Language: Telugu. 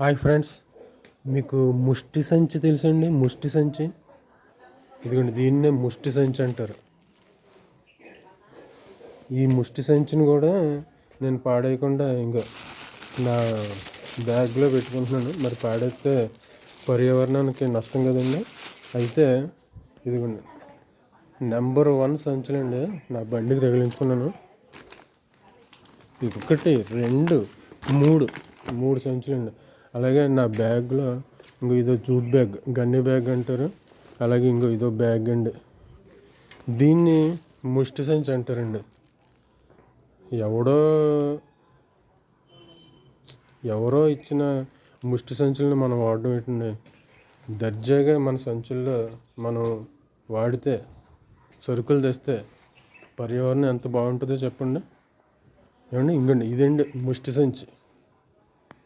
హాయ్ ఫ్రెండ్స్ మీకు ముష్టి సంచి తెలుసండి? ముష్టి సంచి. ఇదిగోండి దీన్నే ముష్టి సంచి అంటారు. ఈ ముష్టి సంచిని కూడా నేను పాడేయకుండా ఇంకా నా బ్యాగ్లో పెట్టుకుంటున్నాను. మరి పాడేస్తే పర్యావరణానికి నష్టం కదండి? అయితే ఇదిగోండి నెంబర్ వన్ సంచులండి. నా బండికి తగిలించుకున్నాను. ఇది ఒకటి రెండు మూడు మూడు సంచులండి. అలాగే నా బ్యాగ్లో ఇంకో ఇదో జూట్ బ్యాగ్ గన్ని బ్యాగ్ అంటారు. అలాగే ఇంకో ఇదో బ్యాగ్ అండి. దీన్ని ముష్టి సంచి అంటారండి. ఎవడో ఎవరో ఇచ్చిన ముష్టి సంచులను మనం వాడడం ఏంటండి? దర్జాగా మన సంచుల్లో మనం వాడితే సరుకులు తెస్తే పర్యావరణం ఎంత బాగుంటుందో చెప్పండి. ఏమండి? ఇంకండి ఇదండి ముష్టి సంచి.